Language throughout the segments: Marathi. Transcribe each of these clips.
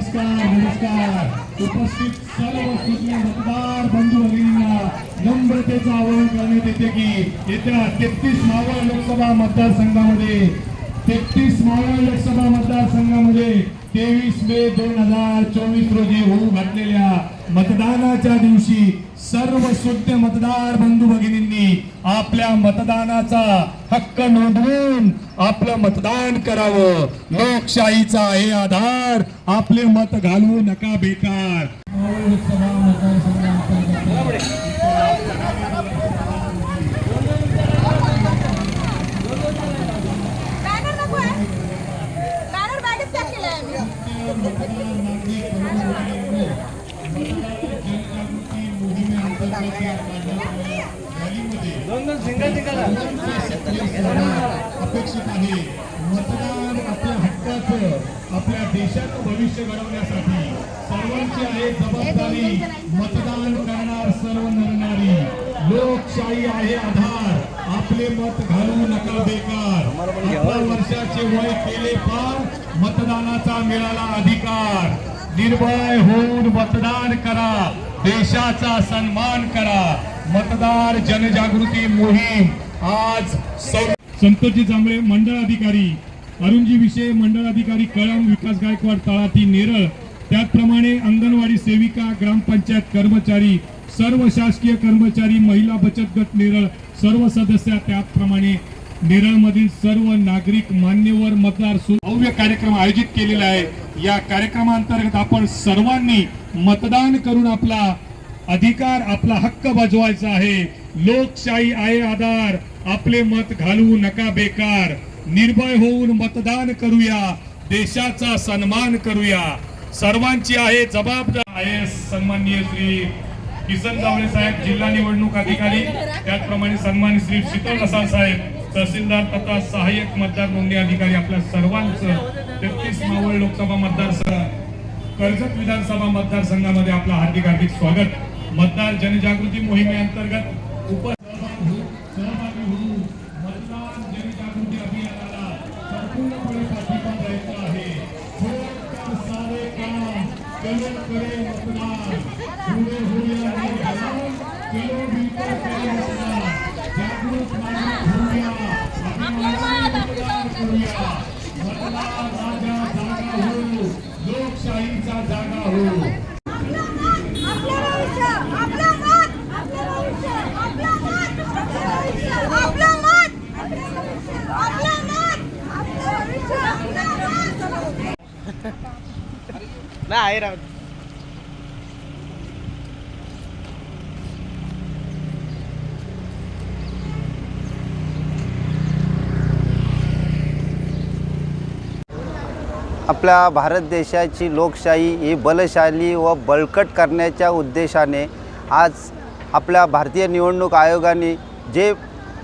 नमस्कार नमस्कार. उपस्थित सर्व सुज्ञ मतदार बंधू भगिनींना नम्रतेचं आवाहन करण्यात येते की येत्या तेहतीस मावळ लोकसभा मतदारसंघामध्ये तेहतीस मावळ लोकसभा मतदारसंघामध्ये तेवीस मे दोन हजार चोवीस रोजी होऊ घातलेल्या मतदानाच्या दिवशी सर्व शुद्ध मतदार बंधू भगिनींनी आपल्या मतदानाचा हक्क नोंदवून आपलं मतदान करावं. लोकशाहीचा हे आधार. आपले मत घालवू नका बेकार. अपेक्षित आहे. मतदान आपल्या हक्काचं आपल्या देशाचं भविष्य घडवण्यासाठी. सर्वांची आहे जबाबदारी मतदान करणार सर्व नरणारी लोकशाही आहे आधार. आपले मत घालू नका बेकार. अठरा वर्षाचे वय केले पार मतदानाचा मिळाला अधिकार. निर्भय होऊन मतदान करा. देशाचा सन्मान करा. मतदार जनजागृती मोहीम आज संतोषजी जांभळे मंडळ अधिकारी. अरुणजी विषय मंडळ अधिकारी कळम विकास गायकवाड तळाती नेरळ. त्याचप्रमाणे अंगणवाडी सेविका ग्रामपंचायत कर्मचारी सर्व शासकीय कर्मचारी महिला बचत गट नेरळ सर्व सदस्य त्याचप्रमाणे नेरळमधील सर्व नागरिक मान्यवर मतदार भव्य कार्यक्रम आयोजित केलेला आहे. या कार्यक्रमांतर्गत आपण सर्वांनी मतदान करून आपला अधिकार आपला हक्क बजवायचा आहे. लोकशाही आहे आधार. आपले मत घालवू नका बेकार. निर्भय होऊन मतदान करूया. देशाचा सन्मान करूया. सर्वांची आहे जबाबदार. आहे सन्माननीय श्री किसन जावळे साहेब जिल्हा निवडणूक अधिकारी त्याचप्रमाणे सन्मानित श्री शीतल रसाळ साहेब तहसीलदार तथा सहाय्यक मतदार नोंदणी अधिकारी आपल्या सर्वांचं तेहतीस मावळ लोकसभा मतदारसंघ कर्जत विधानसभा मतदारसंघामध्ये आपलं हार्दिक हार्दिक स्वागत. मतदार जनजागृती मोहिमेअंतर्गत उप सहभागी होऊन मतदान जनजागृती अभियानाला संपूर्णपणे पाठिंबा द्यायचा आहे छोटकर सारे काम चलो करे मतदान पुढे होऊया निर्धार, चलो मिलकर करे मतदान जागृत नागरिक होऊया अभिमानाने मतदान करूया मतदार राजा जागा हो लोकशाहीचा जागा हो आपलं भविष्य आपलं मत आपलं भविष्य आपलं मत आपलं भविष्य आपलं मत आपलं भविष्य आपलं मत आपलं भविष्य आपलं मत नाही आहे राव आपल्या भारत देशाची लोकशाही ही बलशाली व बळकट करण्याच्या उद्देशाने आज आपल्या भारतीय निवडणूक आयोगाने जे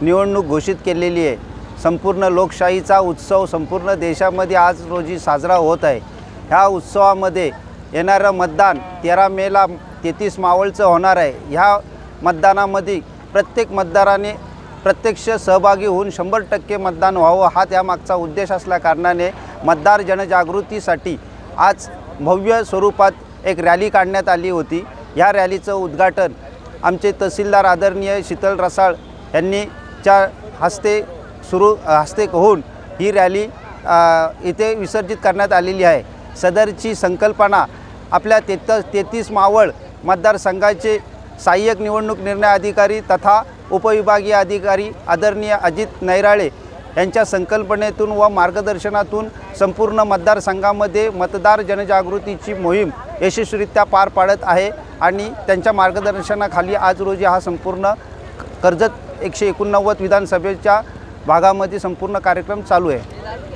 निवडणूक घोषित केलेली आहे संपूर्ण लोकशाहीचा उत्सव संपूर्ण देशामध्ये आज रोजी साजरा होत आहे. ह्या उत्सवामध्ये येणारं मतदान तेरा मेला तेहतीस मावळचं होणार आहे. ह्या मतदानामध्ये प्रत्येक मतदाराने प्रत्यक्ष सहभागी होऊन शंभर टक्के मतदान व्हावं हा त्यामागचा उद्देश असल्याकारणाने मतदार जनजागृतीसाठी आज भव्य स्वरूपात एक रॅली काढण्यात आली होती. ह्या रॅलीचं उद्घाटन आमचे तहसीलदार आदरणीय शीतल रसाळ यांनी च्या हस्ते सुरू हस्ते होऊन ही रॅली इथे विसर्जित करण्यात आलेली आहे. सदरची संकल्पना आपल्या तेत तेहतीस मावळ मतदारसंघाचे सहाय्यक निवडणूक निर्णय अधिकारी तथा उपविभागीय अधिकारी आदरणीय अजित नैराळे यांच्या संकल्पनेतून व मार्गदर्शनातून संपूर्ण मतदारसंघामध्ये मतदार जनजागृतीची मोहीम यशस्वीरित्या पार पाडत आहे आणि त्यांच्या मार्गदर्शनाखाली आज रोजी हा संपूर्ण कर्जत एकशे एकोणनव्वद विधानसभेच्या भागामध्ये संपूर्ण कार्यक्रम चालू आहे.